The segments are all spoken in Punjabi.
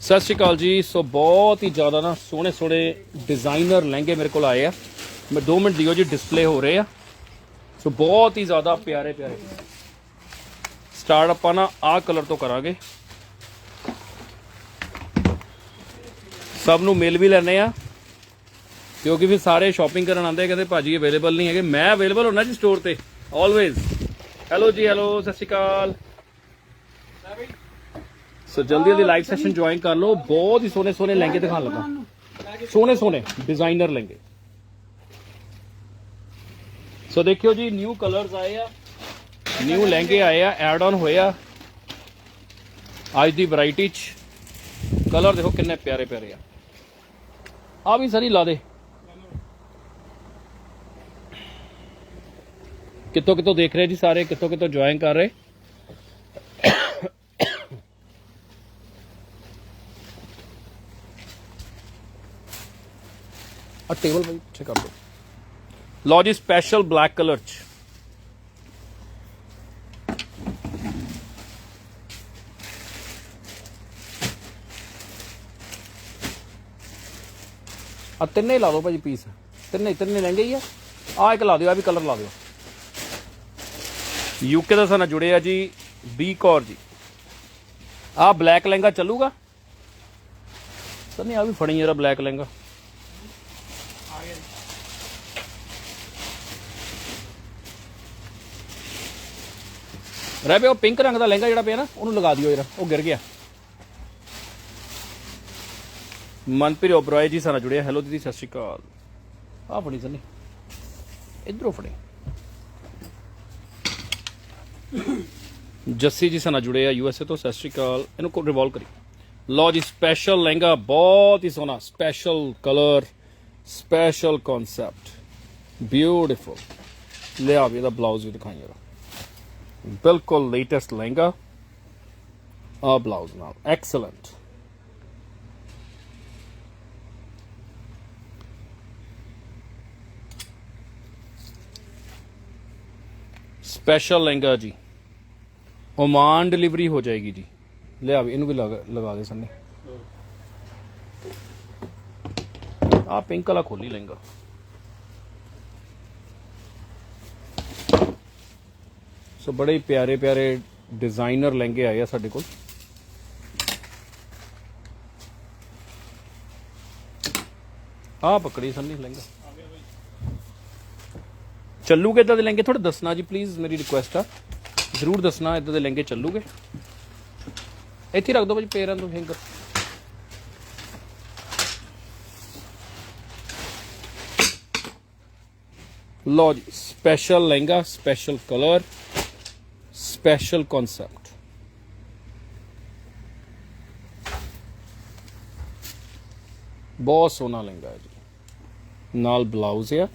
ਸਤਿ ਸ਼੍ਰੀ ਅਕਾਲ ਜੀ। ਸੋ ਬਹੁਤ ਹੀ ਜ਼ਿਆਦਾ ਨਾ ਸੋਹਣੇ ਸੋਹਣੇ ਡਿਜ਼ਾਈਨਰ ਲਹਿੰਗੇ ਮੇਰੇ ਕੋਲ ਆਏ ਆ। ਮੈਂ 2 ਮਿੰਟ ਦਿਓ ਜੀ ਡਿਸਪਲੇ ਹੋ ਰਹੇ ਆ। ਸੋ ਬਹੁਤ ਹੀ ਜ਼ਿਆਦਾ ਪਿਆਰੇ ਪਿਆਰੇ। ਸਟਾਰਟ ਆਪਾਂ ਨਾ ਆਹ ਕਲਰ ਤੋਂ ਕਰਾਂਗੇ। ਸਭ ਨੂੰ ਮਿਲ ਵੀ ਲੈਣੇ ਆ। ਕਿਉਂਕਿ ਫਿਰ ਸਾਰੇ ਸ਼ਾਪਿੰਗ ਕਰਨ ਆਉਂਦੇ ਆ, ਕਹਿੰਦੇ ਭਾਜੀ ਅਵੇਲੇਬਲ ਨਹੀਂ ਹੈਗੇ। ਮੈਂ ਅਵੇਲੇਬਲ ਹੋਣਾ ਜੀ ਸਟੋਰ ਤੇ ਆਲਵੇਜ਼ ਹੈਲੋ ਜੀ ਹੈਲੋ ਸਤਿ ਸ਼੍ਰੀ ਅਕਾਲ। ਸੋ ਜਲਦੀ ਜਲਦੀ ਲਾਈਵ ਸੈਸ਼ਨ ਜੁਆਇਨ ਕਰ ਲਓ ਬਹੁਤ ਹੀ ਸੋਹਣੇ ਸੋਹਣੇ ਲਹਿੰਗੇ ਦਿਖਾਣ ਲੱਗਾ ਸੋਹਣੇ ਸੋਹਣੇ ਡਿਜ਼ਾਈਨਰ ਲਹਿੰਗੇ ਸੋ ਦੇਖਿਓ ਜੀ ਨਿਊ ਕਲਰਸ ਆਏ ਆ ਨਿਊ ਲਹਿੰਗੇ ਆਏ ਆ ਐਡ ਆਨ ਹੋਏ ਅੱਜ ਦੀ ਵੈਰਾਈਟੀ ਚ ਕਲਰ ਦੇਖੋ ਕਿੰਨੇ ਪਿਆਰੇ ਪਿਆਰੇ ਆ ਆ ਵੀ ਸਰੀ ਲਾ ਦੇ ਕਿੱਥੋਂ ਕਿੱਥੋਂ ਦੇਖ ਰਹੇ ਜੀ ਸਾਰੇ ਕਿੱਥੋਂ ਕਿੱਥੋਂ ਜੁਆਇਨ ਕਰ ਰਹੇ ਟੇਬਲ ਭਾਈ ਪਿੱਛੇ ਕਰ ਦਿਓ ਲਓ ਜੀ ਸਪੈਸ਼ਲ ਬਲੈਕ ਕਲਰ ਚ। ਆ ਤਿੰਨੇ ਹੀ ਲਾ ਦਿਓ ਭਾਜੀ ਪੀਸ ਤਿੰਨੇ ਤਿੰਨੇ ਲਹਿੰਗੇ ਹੀ ਆ। ਆ ਇੱਕ ਲਾ ਦਿਓ ਆ ਵੀ ਕਲਰ ਲਾ ਦਿਓ। ਯੂਕੇ ਦਾ ਸਾਨਾ ਜੁੜਿਆ ਜੀ ਬੀ ਕੌਰ ਜੀ। ਆ ਬਲੈਕ ਲਹਿੰਗਾ ਚੱਲੂਗਾ। ਸਰ ਨਹੀਂ ਆ ਵੀ ਫੜੀ ਜਰਾ ਬਲੈਕ ਲਹਿੰਗਾ। ਰਹਿ ਪਿਆ, ਉਹ ਪਿੰਕ ਰੰਗ ਦਾ ਲਹਿੰਗਾ ਜਿਹੜਾ ਪਿਆ ਨਾ, ਉਹਨੂੰ ਲਗਾ ਦਿਓ ਯਾਰ, ਉਹ ਗਿਰ ਗਿਆ। ਮਨਪ੍ਰੀਤ ਓਬਰਾਏ ਜੀ ਸਾਨਾ ਜੁੜਿਆ, ਹੈਲੋ ਦੀਦੀ, ਸਤਿ ਸ਼੍ਰੀ ਅਕਾਲ। ਆ ਫੜੀ ਸੰਨੀ। ਇਧਰੋਂ ਫੜੀ। ਜੱਸੀ ਜੀ ਸਾਨਾ ਜੁੜੇ ਆ ਯੂਐਸਏ ਤੋਂ, ਸਤਿ ਸ਼੍ਰੀ ਅਕਾਲ। ਇਹਨੂੰ ਕੋ ਰਿਵੋਲਵ ਕਰੀ। ਲਓ ਜੀ ਸਪੈਸ਼ਲ ਲਹਿੰਗਾ, ਬਹੁਤ ਹੀ ਸੋਹਣਾ special colour special concept beautiful ਲੈ ਆ ਵੀ ਇਹਦਾ ਬਲਾਊਜ਼ ਵੀ ਦਿਖਾਈ ਜਰਾ। ਬਿਲਕੁਲ ਲੇਟੈਸਟ ਲਹਿੰਗਾ। ਆ ਬਲਾਊਜ਼ ਨਾਲ। ਐਕਸਲੈਂਟ ਸਪੈਸ਼ਲ ਲਹਿੰਗਾ ਜੀ। ਓਮਾਨ ਡਿਲੀਵਰੀ ਹੋ ਜਾਏਗੀ ਜੀ। ਲਿਆ ਵੀ, ਇਹਨੂੰ ਵੀ ਲਗਾ ਲਗਾ ਦੇ ਸੰਨੇ। ਆ ਪਿੰਕ ਵਾਲਾ ਖੋਲੀ ਲਹਿੰਗਾ। ਸੋ ਬੜੇ ਹੀ ਪਿਆਰੇ ਪਿਆਰੇ ਡਿਜ਼ਾਈਨਰ ਲਹਿੰਗੇ ਆਏ ਆ ਸਾਡੇ ਕੋਲ। ਆ ਪਕੜੀ ਸੰਨੀ ਲਹਿੰਗਾ। ਚੱਲੂਗੇ ਇਦਾਂ ਦੇ ਲਹਿੰਗੇ? ਥੋੜਾ ਦੱਸਣਾ ਜੀ ਪਲੀਜ਼ ਮੇਰੀ ਰਿਕੁਐਸਟ ਆ। ਜ਼ਰੂਰ ਦੱਸਣਾ ਇਦਾਂ ਦੇ ਲਹਿੰਗੇ ਚੱਲੂਗੇ। ਇੱਥੇ ਰੱਖ ਦਿਓ ਭਾਜੀ, ਪੇਰਾਂ ਤੋਂ ਫਿੰਗਰ ਲੋ ਜੀ special lehenga special colour special concept ਬਹੁਤ ਸੋਹਣਾ ਲਹਿੰਗਾ ਹੈ ਜੀ। ਨਾਲ ਬਲਾਊਜ਼ ਆ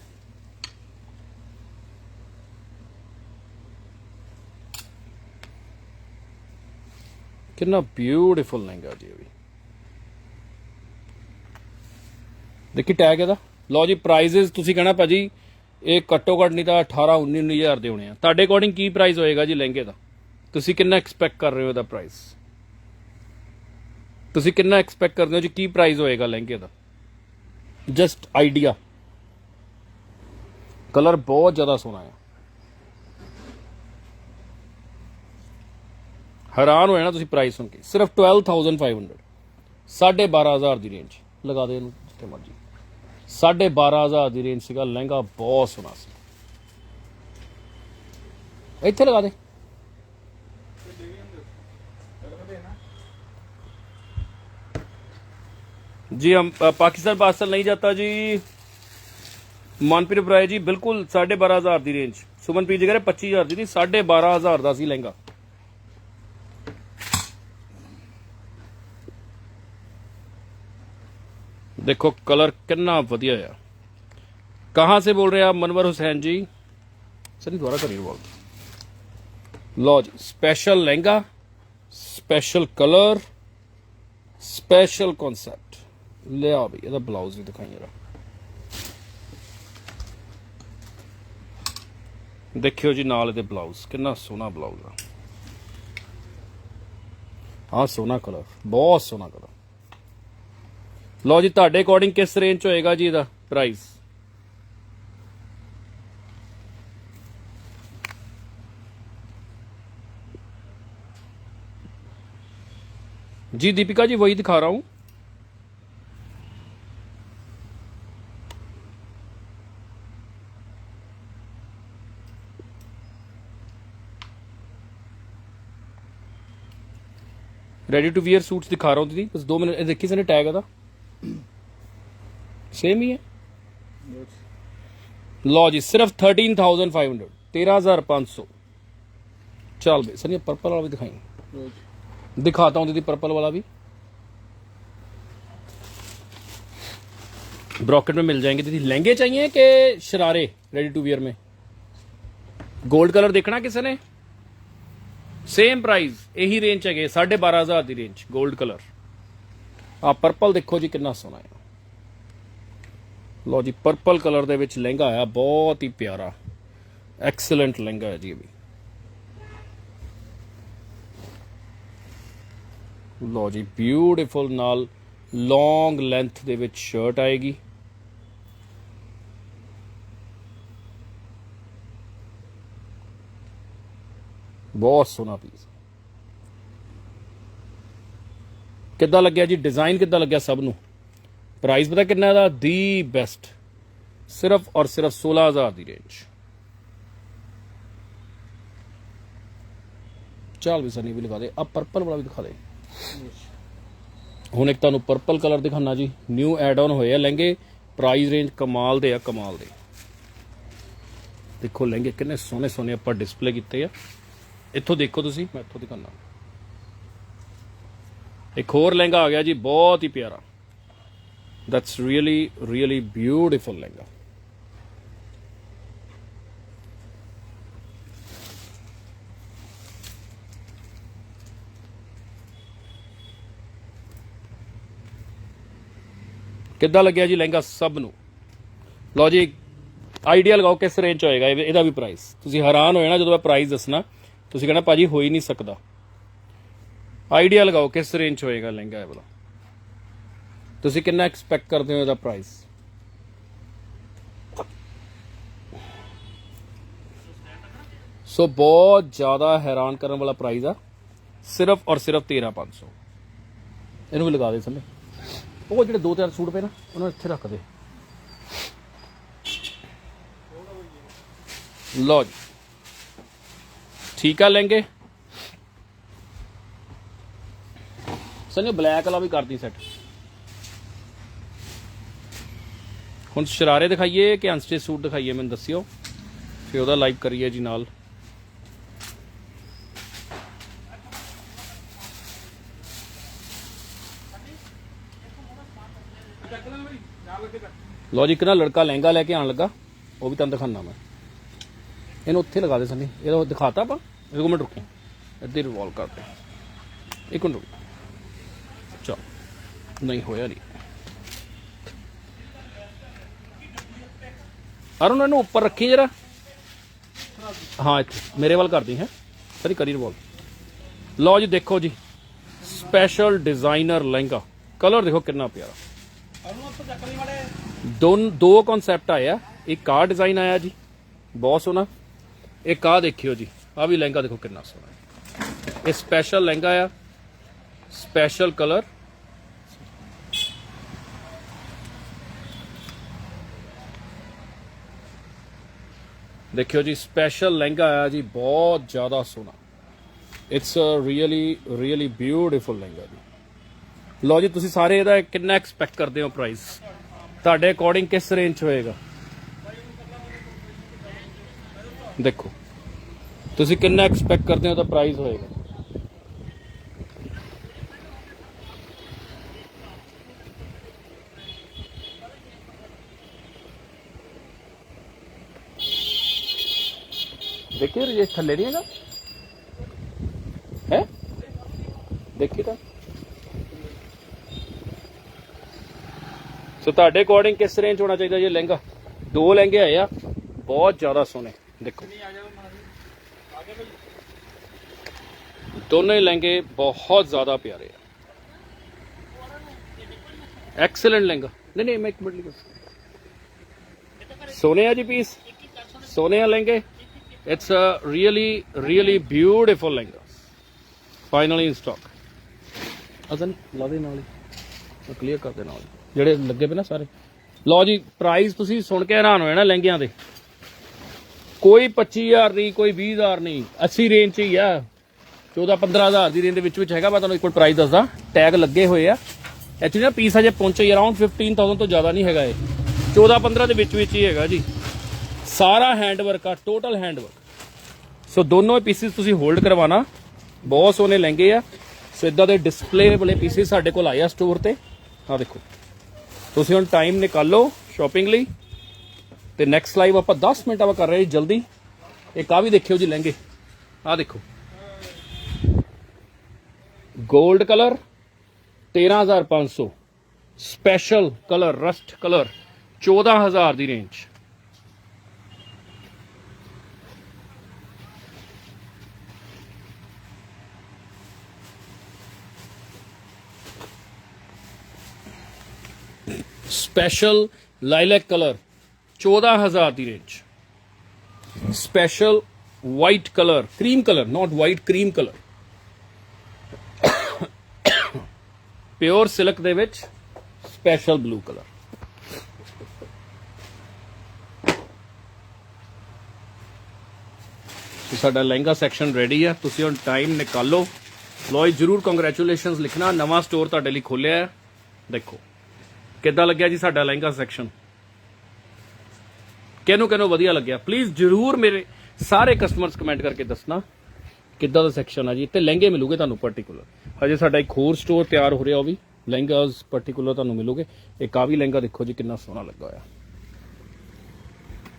ਕਿੰਨਾ ਬਿਊਟੀਫੁਲ ਲਹਿੰਗਾ ਜੀ ਇਹ ਵੀ। ਦੇਖੀ ਟੈਗ ਇਹਦਾ। ਲਓ ਜੀ ਪ੍ਰਾਈਜ਼ਸ ਤੁਸੀਂ ਕਹਿਣਾ ਭਾਜੀ ਇਹ ਘੱਟੋ ਘੱਟ ਨਹੀਂ ਤਾਂ 18 19 19000 ਦੇ ਹੋਣੇ ਆ। ਤੁਹਾਡੇ ਅਕੋਰਡਿੰਗ ਕੀ ਪ੍ਰਾਈਸ ਹੋਏਗਾ ਜੀ ਲਹਿੰਗੇ ਦਾ? ਤੁਸੀਂ ਕਿੰਨਾ ਐਕਸਪੈਕਟ ਕਰ ਰਹੇ ਹੋ ਇਹਦਾ ਪ੍ਰਾਈਸ ਤੁਸੀਂ ਕਿੰਨਾ ਐਕਸਪੈਕਟ ਕਰਦੇ ਹੋ ਜੀ ਕੀ ਪ੍ਰਾਈਸ ਹੋਏਗਾ ਲਹਿੰਗੇ ਦਾ? ਜਸਟ ਆਈਡੀਆ ਕਲਰ ਬਹੁਤ ਜ਼ਿਆਦਾ ਸੋਹਣਾ ਹੈ ਹੈਰਾਨ ਹੋਇਆ ਨਾ ਤੁਸੀਂ ਪ੍ਰਾਈਸ ਸੁਣ ਕੇ। ਸਿਰਫ 12500 12500 ਦੀ ਰੇਂਜ ਲਗਾ ਦੇ ਇਹਨੂੰ, ਜਿੱਥੇ ਮਰਜ਼ੀ। 12500 ਦੀ ਰੇਂਜ ਸੀਗਾ ਲਹਿੰਗਾ ਬਹੁਤ ਸੋਹਣਾ ਸੀ ਇੱਥੇ ਲਗਾ ਦੇ जी हम अ, पाकिस्तान पार्सल नहीं जाता जी ਮਨਪ੍ਰੀਤ ਬਰਾਏ ਜੀ ਬਿਲਕੁਲ 12500 ਦੀ ਰੇਂਜ ਸੁਮਨਪ੍ਰੀਤ ਜੀ ਕਹ ਰਹੇ 25000 ਦੀ ਨਹੀਂ 12500 ਦਾ ਸੀ ਲਹਿੰਗਾ देखो कलर कितना बढ़िया है कहाँ से बोल रहे हैं आप मनवर हुसैन जी सर नहीं दोबारा करिए बोल लो जी special lehenga special colour special concept ले आओ भाई ਇਹਦਾ ਬਲਾਊਜ਼ ਵੀ ਦਿਖਾਈ ਜਰਾ ਦੇਖਿਓ ਜੀ ਨਾਲ ਇਹਦੇ ਬਲਾਊਜ਼ ਕਿੰਨਾ ਸੋਹਣਾ ਬਲਾਊਜ਼ ਆ ਆ ਸੋਹਣਾ ਕਲਰ ਬਹੁਤ ਸੋਹਣਾ ਕਲਰ ਲਓ ਜੀ ਤੁਹਾਡੇ ਅਕੋਰਡਿੰਗ ਕਿਸ ਰੇਂਜ ਚ ਹੋਏਗਾ ਜੀ ਇਹਦਾ ਪ੍ਰਾਈਸ जी दीपिका जी वही दिखा रहा हूं रेडी टू वियर सूट्स दिखा रहा हूं दीदी बस दो मिनट देखिए सर टैग था ਸੇਮ ਹੀ ਹੈ ਲਓ ਜੀ ਸਿਰਫ 13500 13500 चल बे सर ये पर्पल वाला भी दिखाएंगे दिखाता हूँ दीदी पर्पल वाला भी ब्रॉकेट में मिल जाएंगे दीदी लहंगे चाहिए कि शरारे रेडी टू वियर में गोल्ड कलर देखना किसी ने सेम प्राइस यही रेंज है साढ़े बारह हजार की रेंज गोल्ड कलर आप पर्पल देखो जी कितना सोना है ਲਓ ਜੀ ਪਰਪਲ ਕਲਰ ਦੇ ਵਿੱਚ ਲਹਿੰਗਾ ਆਇਆ ਬਹੁਤ ਹੀ ਪਿਆਰਾ। ਐਕਸਲੈਂਟ ਲਹਿੰਗਾ ਹੈ ਜੀ ਇਹ ਵੀ। ਲਓ ਜੀ ਬਿਊਟੀਫੁਲ ਨਾਲ ਲੌਂਗ ਲੈਂਥ ਦੇ ਵਿੱਚ ਸ਼ਰਟ ਆਏਗੀ। ਬਹੁਤ ਸੋਹਣਾ ਪੀਸ ਕਿੱਦਾਂ ਲੱਗਿਆ ਜੀ? ਡਿਜ਼ਾਈਨ ਕਿੱਦਾਂ ਲੱਗਿਆ ਸਭ ਨੂੰ? ਪ੍ਰਾਈਸ ਪਤਾ ਕਿੰਨਾ ਦਾ? ਦੀ ਬੈਸਟ। ਸਿਰਫ ਔਰ ਸਿਰਫ 16000 ਦੀ ਰੇਂਜ ਚਾਲ ਵੀ ਸਨੀ ਵੀ ਲਗਾ ਦੇ। ਆ ਪਰਪਲ ਵਾਲਾ ਵੀ ਦਿਖਾ ਦੇ। ਹੁਣ ਇੱਕ ਤੁਹਾਨੂੰ ਪਰਪਲ ਕਲਰ ਦਿਖਾਣਾ ਜੀ। ਨਿਊ ਐਡ ਆਨ ਹੋਏ ਆ ਲਹਿੰਗੇ। ਪ੍ਰਾਈਸ ਰੇਂਜ ਕਮਾਲ ਦੇ ਆ, ਕਮਾਲ ਦੇ। ਦੇਖੋ ਲਹਿੰਗੇ ਕਿੰਨੇ ਸੋਹਣੇ ਸੋਹਣੇ ਆਪਾਂ ਡਿਸਪਲੇ ਕੀਤੇ ਆ। ਇੱਥੋਂ ਦੇਖੋ ਤੁਸੀਂ, ਮੈਂ ਇੱਥੋਂ ਦਿਖਾਣਾ ਇੱਕ ਹੋਰ ਲਹਿੰਗਾ ਆ ਗਿਆ ਜੀ, ਬਹੁਤ ਹੀ ਪਿਆਰਾ। That's really really beautiful lehenga ਕਿੱਦਾਂ ਲੱਗਿਆ ਜੀ ਲਹਿੰਗਾ ਸਭ ਨੂੰ? ਲਓ ਜੀ ਆਈਡੀਆ ਲਗਾਓ ਕਿਸ ਰੇਂਜ ਚ ਹੋਏਗਾ ਇਹਦਾ ਵੀ ਪ੍ਰਾਈਸ ਤੁਸੀਂ ਹੈਰਾਨ ਹੋਏ ਨਾ ਜਦੋਂ ਮੈਂ ਪ੍ਰਾਈਸ ਦੱਸਣਾ। ਤੁਸੀਂ ਕਹਿਣਾ, ਭਾਜੀ, ਹੋ ਹੀ ਨਹੀਂ ਸਕਦਾ। ਆਈਡੀਆ ਲਗਾਓ ਕਿਸ ਰੇਂਜ ਚ ਹੋਏਗਾ ਲਹਿੰਗਾ ਇਹ ਵਾਲਾ। ਤੁਸੀਂ ਕਿੰਨਾ ਐਕਸਪੈਕਟ ਕਰਦੇ ਹੋ ਇਹਦਾ ਪ੍ਰਾਈਸ ਸੋ ਬਹੁਤ ਜ਼ਿਆਦਾ ਹੈਰਾਨ ਕਰਨ ਵਾਲਾ ਪ੍ਰਾਈਸ ਆ। ਸਿਰਫ ਔਰ ਸਿਰਫ 13500 ਇਹਨੂੰ ਵੀ ਲਗਾ ਦੇ ਥੱਲੇ। ਉਹ ਜਿਹੜੇ ਦੋ ਚਾਰ ਸੂਟ ਪਏ ਨਾ, ਉਹਨਾਂ ਨੂੰ ਇੱਥੇ ਰੱਖ ਦੇ। ਲਓ ਜੀ। ਠੀਕ ਆ ਲੈਂਗੇ ਸੰਜੋ ਬਲੈਕ ਵਾਲਾ ਵੀ ਕਰਦੀ ਸੈੱਟ ਹੁਣ ਸ਼ਰਾਰੇ ਦਿਖਾਈਏ ਕਿ ਅਨਸਟਿਚ ਸੂਟ ਦਿਖਾਈਏ, ਮੈਨੂੰ ਦੱਸਿਓ। ਫਿਰ ਉਹਦਾ ਲਾਈਵ ਕਰੀਏ ਜੀ ਨਾਲ। ਲੋ ਜੀ, ਇੱਕ ਨਾ ਲੜਕਾ ਲਹਿੰਗਾ ਲੈ ਕੇ ਆਣ ਲੱਗਾ। ਉਹ ਵੀ ਤੁਹਾਨੂੰ ਦਿਖਾਣਾ ਮੈਂ। ਇਹਨੂੰ ਉੱਥੇ ਲਗਾ ਦੇ ਸੰਨੀ। ਇਹਦਾ ਦਿਖਾਤਾ ਆਪਾਂ। ਇੱਕ ਮਿੰਟ ਰੁਕੋ। ਇੱਧੇ ਰਿਵੋਲਵ ਕਰਦੇ। ਇੱਕ ਮਿੰਟ ਰੁਕੋ। ਚਲ। ਨਹੀਂ, ਹੋਇਆ ਨਹੀਂ। ਅਰੁਣ, ਇਹਨੂੰ ਉੱਪਰ ਰੱਖੀ ਜਰਾ। ਹਾਂ, ਇੱਥੇ, ਮੇਰੇ ਵੱਲ ਕਰਦੀ ਹੈ। ਸਰੀ ਕਰੀ ਰਿਵੋਲਵ ਲਓ ਜੀ, ਦੇਖੋ ਜੀ। Special designer lehenga. ਕਲਰ ਦੇਖੋ ਕਿੰਨਾ ਪਿਆਰਾ। ਦੋ ਦੋ ਕਨਸੈਪਟ ਆਏ ਆ। ਇੱਕ ਆ ਡਿਜ਼ਾਈਨ ਆਇਆ ਜੀ। ਬਹੁਤ ਸੋਹਣਾ। ਇੱਕ ਆ ਦੇਖਿਓ ਜੀ। ਆ ਵੀ ਲਹਿੰਗਾ ਦੇਖੋ ਕਿੰਨਾ ਸੋਹਣਾ। ਇਹ ਸਪੈਸ਼ਲ ਲਹਿੰਗਾ ਆ। ਸਪੈਸ਼ਲ ਕਲਰ ਦੇਖਿਓ ਜੀ ਸਪੈਸ਼ਲ ਲਹਿੰਗਾ ਆਇਆ ਜੀ, ਬਹੁਤ ਜ਼ਿਆਦਾ ਸੋਹਣਾ। It's a really really beautiful lehenga ਜੀ। ਲਓ ਜੀ, ਤੁਸੀਂ ਸਾਰੇ ਇਹਦਾ ਕਿੰਨਾ ਐਕਸਪੈਕਟ ਕਰਦੇ ਹੋ ਪ੍ਰਾਈਸ ਤੁਹਾਡੇ ਅਕੋਰਡਿੰਗ ਕਿਸ ਰੇਂਜ 'ਚ ਹੋਏਗਾ? ਦੇਖੋ, ਤੁਸੀਂ ਕਿੰਨਾ ਐਕਸਪੈਕਟ ਕਰਦੇ ਹੋ ਤਾਂ ਪ੍ਰਾਈਸ ਹੋਏਗਾ। ਦੇਖੀ ਰਜੇ ਥੱਲੇ ਨਹੀਂ ਹੈਗਾ? ਹੈ? ਦੇਖੀ ਤਾਂ। ਸੋ ਤੁਹਾਡੇ ਅਕੋਰਡਿੰਗ ਕਿਸ ਰੇਂਜ ਹੋਣਾ ਚਾਹੀਦਾ ਜੀ ਲਹਿੰਗਾ? ਦੋ ਲਹਿੰਗੇ ਆਏ ਆ, ਬਹੁਤ ਜ਼ਿਆਦਾ ਸੋਹਣੇ, ਦੇਖੋ। ਦੋਨੇ ਲਹਿੰਗੇ ਬਹੁਤ ਜ਼ਿਆਦਾ ਪਿਆਰੇ ਆ। ਐਕਸਲੈਂਟ ਲਹਿੰਗਾ। ਨਹੀਂ ਨਹੀਂ, ਮੈਂ ਇੱਕ ਮਿੰਟ ਲਈ ਸੋਨੇ ਆ ਜੀ ਪੀਸ ਸੋਨੇ ਆ ਲਹਿੰਗੇ? It's a really really beautiful lehenga finally in stock ਅਸਨ ਲਾ ਦੇ ਨਾਲ ਹੀ। ਕਲੀਅਰ ਕਰ ਦੇ ਨਾਲ। ਜਿਹੜੇ ਲੱਗੇ ਪਏ ਨਾ ਸਾਰੇ। ਲਓ ਜੀ ਪ੍ਰਾਈਸ ਤੁਸੀਂ ਸੁਣ ਕੇ ਹੈਰਾਨ ਹੋ ਜਾਣਾ ਲਹਿੰਗਿਆਂ ਦੇ। ਕੋਈ 25000 ਨਹੀਂ ਕੋਈ 20000 ਨਹੀਂ। 80 ਰੇਂਜ 'ਚ ਹੀ ਆ। 14 15000 ਦੀ ਰੇਂਜ ਦੇ ਵਿੱਚ ਵਿੱਚ ਹੈਗਾ। ਮੈਂ ਤੁਹਾਨੂੰ ਇੱਕ ਵਾਰ ਪ੍ਰਾਈਸ ਦੱਸਦਾ। ਟੈਗ ਲੱਗੇ ਹੋਏ ਆ। ਐਕਚੁਅਲੀ ਨਾ ਪੀਸ ਅਜੇ ਪਹੁੰਚੇ ਅਰਾਊਂਡ 15000 ਤੋਂ ਜ਼ਿਆਦਾ ਨਹੀਂ ਹੈਗਾ ਇਹ। 14 15 ਦੇ ਵਿੱਚ ਵਿੱਚ ਹੀ ਹੈਗਾ ਜੀ। ਸਾਰਾ ਹੈਂਡਵਰਕ ਆ ਟੋਟਲ ਹੈਂਡਵਰਕ ਸੋ ਦੋਨੋਂ ਪੀਸਿਸ ਤੁਸੀਂ ਹੋਲਡ ਕਰਵਾਣਾ ਬਹੁਤ ਸੋਹਣੇ ਲਹਿੰਗੇ ਆ। ਸੋ ਇਦਾਂ ਦੇ ਡਿਸਪਲੇ ਵਾਲੇ ਪੀਸਿਸ ਸਾਡੇ ਕੋਲ ਆਏ ਆ ਸਟੋਰ ਤੇ। ਆ ਦੇਖੋ। ਤੁਸੀਂ ਹੁਣ ਟਾਈਮ ਨਿਕਾਲੋ ਸ਼ਾਪਿੰਗ ਲਈ। ਤੇ ਨੈਕਸਟ ਲਾਈਵ ਆਪਾਂ 10 ਮਿੰਟਾਂ ਬਾਅਦ ਕਰ ਰਹੇ ਜੀ, ਜਲਦੀ। ਇੱਕ ਆ ਵੀ ਦੇਖਿਓ ਜੀ ਲਹਿੰਗੇ। ਆ ਦੇਖੋ। 골ਡ colour 13500 special colour rust colour 14000 ਦੀ range special lilac colour 14000 the range special white colour cream colour not white cream colour. Pure silk ਦੇ ਵਿੱਚ ਸਪੈਸ਼ਲ ਬਲੂ ਕਲਰ। ਸਾਡਾ ਲਹਿੰਗਾ ਸੈਕਸ਼ਨ ਰੈਡੀ ਹੈ ਤੁਸੀਂ ਹੁਣ ਟਾਈਮ ਨਿਕਾਲੋ। ਲੋਈ ਜਰੂਰ ਕੰਗ੍ਰੈਚੁਲੇਸ਼ਨਸ ਲਿਖਣਾ, ਨਵਾਂ ਸਟੋਰ ਤੁਹਾਡੇ ਲਈ ਖੋਲਿਆ ਹੈ। ਦੇਖੋ। ਕਿੱਦਾਂ ਲੱਗਿਆ ਜੀ ਸਾਡਾ ਲਹਿੰਗਾ ਸੈਕਸ਼ਨ ਕਿਹਨੂੰ ਕਿਹਨੂੰ ਵਧੀਆ ਲੱਗਿਆ? ਪਲੀਜ਼ ਜਰੂਰ ਮੇਰੇ ਸਾਰੇ ਕਸਟਮਰਸ ਕਮੈਂਟ ਕਰਕੇ ਦੱਸਣਾ ਕਿੱਦਾਂ ਦਾ ਸੈਕਸ਼ਨ ਆ ਜੀ। ਤੇ ਲਹਿੰਗੇ ਮਿਲੂਗੇ ਤੁਹਾਨੂੰ ਪਾਰਟਿਕੂਲਰ ਹਜੇ ਸਾਡਾ ਇੱਕ ਹੋਰ ਸਟੋਰ ਤਿਆਰ ਹੋ ਰਿਹਾ ਉਹ ਵੀ। ਲਹਿੰਗਾਸ ਪਾਰਟਿਕੂਲਰ ਤੁਹਾਨੂੰ ਮਿਲੂਗੇ। ਇੱਕ ਆ ਵੀ ਲਹਿੰਗਾ ਦੇਖੋ ਜੀ ਕਿੰਨਾ ਸੋਹਣਾ ਲੱਗਾ ਹੋਇਆ।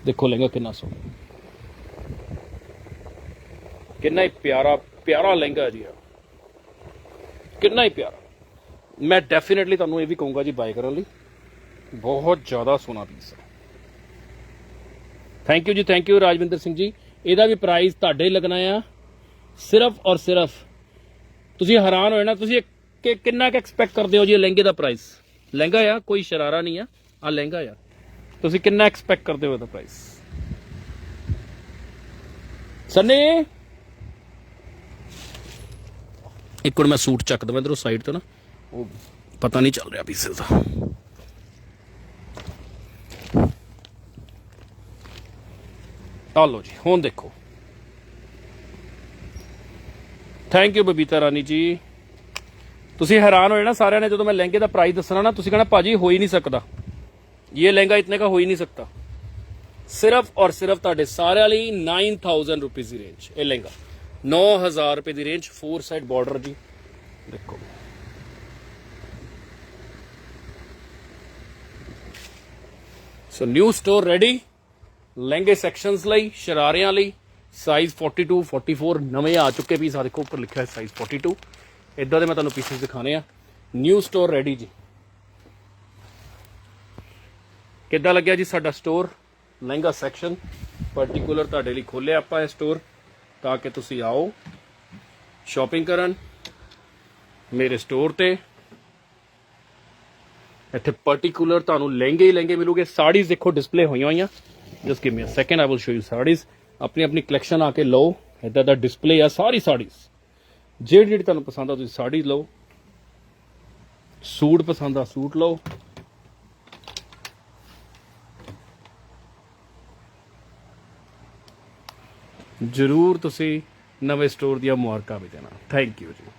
ਦੇਖੋ ਲਹਿੰਗਾ ਕਿੰਨਾ ਸੋਹਣਾ। ਕਿੰਨਾ ਹੀ ਪਿਆਰਾ ਪਿਆਰਾ ਲਹਿੰਗਾ ਜੀ ਆ। ਕਿੰਨਾ ਹੀ ਪਿਆਰਾ। ਮੈਂ ਡੈਫੀਨਿਟਲੀ ਤੁਹਾਨੂੰ ਇਹ ਵੀ ਕਹੂੰਗਾ ਜੀ ਬਾਈ ਕਰਨ ਲਈ। ਬਹੁਤ ਜ਼ਿਆਦਾ ਸੋਹਣਾ ਪੀਸ ਹੈ। ਥੈਂਕ ਯੂ ਜੀ ਥੈਂਕ ਯੂ ਰਾਜਵਿੰਦਰ ਸਿੰਘ ਜੀ। ਇਹਦਾ ਵੀ ਪ੍ਰਾਈਸ ਤੁਹਾਡੇ ਲੱਗਣਾ ਆ। ਸਿਰਫ ਔਰ ਸਿਰਫ ਤੁਸੀਂ ਹੈਰਾਨ ਹੋਏ ਨਾ ਤੁਸੀਂ ਕਿ ਕਿੰਨਾ ਕੁ ਐਕਸਪੈਕਟ ਕਰਦੇ ਹੋ ਜੀ ਇਹ ਲਹਿੰਗੇ ਦਾ ਪ੍ਰਾਈਸ ਲਹਿੰਗਾ ਆ ਕੋਈ ਸ਼ਰਾਰਾ ਨਹੀਂ ਆ ਆ ਲਹਿੰਗਾ ਆ। ਤੁਸੀਂ ਕਿੰਨਾ ਐਕਸਪੈਕਟ ਕਰਦੇ ਹੋ ਇਹਦਾ ਪ੍ਰਾਈਸ ਸੰਨੀ? ਇੱਕ ਮਿੰਟ ਮੈਂ ਸੂਟ ਚੱਕ ਦਵਾਂ ਇਧਰੋਂ ਸਾਈਡ ਤੋਂ ਨਾ। ਉਹ ਪਤਾ ਨਹੀਂ ਚੱਲ ਰਿਹਾ ਪੀਸਸ ਦਾ। ਆ ਲਓ ਜੀ, ਹੁਣ ਦੇਖੋ। Thank you Babita Rani ji. ਤੁਸੀਂ ਹੈਰਾਨ ਹੋਏ ਨਾ ਸਾਰਿਆਂ ਨੇ, ਜਦੋਂ ਮੈਂ ਲਹਿੰਗੇ ਦਾ ਪ੍ਰਾਈਸ ਦੱਸਣਾ ਨਾ, ਤੁਸੀਂ ਕਹਣਾ, ਭਾਜੀ, ਹੋ ਹੀ ਨਹੀਂ ਸਕਦਾ। ਇਹ ਲਹਿੰਗਾ ਇਤਨੇ ਦਾ ਹੋ ਹੀ ਨਹੀਂ ਸਕਦਾ। ਸਿਰਫ ਔਰ ਸਿਰਫ ਤੁਹਾਡੇ ਸਾਰਿਆਂ ਲਈ 9000 ਰੁਪਏ ਦੀ ਰੇਂਜ ਇਹ ਲਹਿੰਗਾ। 9000 ਰੁਪਏ ਦੀ ਰੇਂਜ 4 ਸਾਈਡ ਬਾਰਡਰ ਜੀ। ਦੇਖੋ। ਸੋ ਨਿਊ ਸਟੋਰ ਰੈਡੀ ਲਹਿੰਗੇ ਸੈਕਸ਼ਨਸ ਲਈ, ਸ਼ਰਾਰਿਆਂ ਲਈ ਸਾਈਜ਼ 42 44 ਨਵੇਂ ਆ ਚੁੱਕੇ ਪੀਸ ਆ ਦੇਖੋ, ਉੱਪਰ ਲਿਖਿਆ ਹੈ ਸਾਈਜ਼ 42 ਇਦਾਂ ਦੇ ਮੈਂ ਤੁਹਾਨੂੰ ਪੀਸਸ ਦਿਖਾਣੇ ਆ। ਨਿਊ ਸਟੋਰ ਰੈਡੀ ਜੀ। ਕਿੱਦਾਂ ਲੱਗਿਆ ਜੀ ਸਾਡਾ ਸਟੋਰ ਲਹਿੰਗਾ ਸੈਕਸ਼ਨ ਪਾਰਟਿਕੂਲਰ ਤੁਹਾਡੇ ਲਈ ਖੋਲਿਆ ਆਪਾਂ ਇਹ ਸਟੋਰ ਤਾਂ ਕਿ ਤੁਸੀਂ ਆਓ ਸ਼ਾਪਿੰਗ ਕਰਨ ਮੇਰੇ ਸਟੋਰ ਤੇ। ਇੱਥੇ ਪਾਰਟਿਕੂਲਰ ਤੁਹਾਨੂੰ ਲਹਿੰਗੇ ਹੀ ਲਹਿੰਗੇ ਮਿਲੂਗੇ। ਸਾੜੀਜ਼ ਦੇਖੋ ਡਿਸਪਲੇ ਹੋਈਆਂ ਹੋਈਆਂ। Just give me a second I will show you saris ਆਪਣੀ ਆਪਣੀ ਕਲੈਕਸ਼ਨ ਆ ਕੇ ਲਓ ਇਦਾਂ ਦਾ ਡਿਸਪਲੇ ਆ ਸਾਰੀ ਸਾੜੀਜ਼ ਜਿਹੜੀ ਜਿਹੜੀ ਤੁਹਾਨੂੰ ਪਸੰਦ ਆ ਤੁਸੀਂ ਸਾੜੀ ਲਓ ਸੂਟ ਪਸੰਦ ਆ ਸੂਟ ਲਓ ਜਰੂਰ ਤੁਸੀਂ ਨਵੇਂ ਸਟੋਰ ਦੀਆਂ ਮੁਬਾਰਕਾਂ ਵੀ ਦੇਣਾ ਥੈਂਕ ਯੂ ਜੀ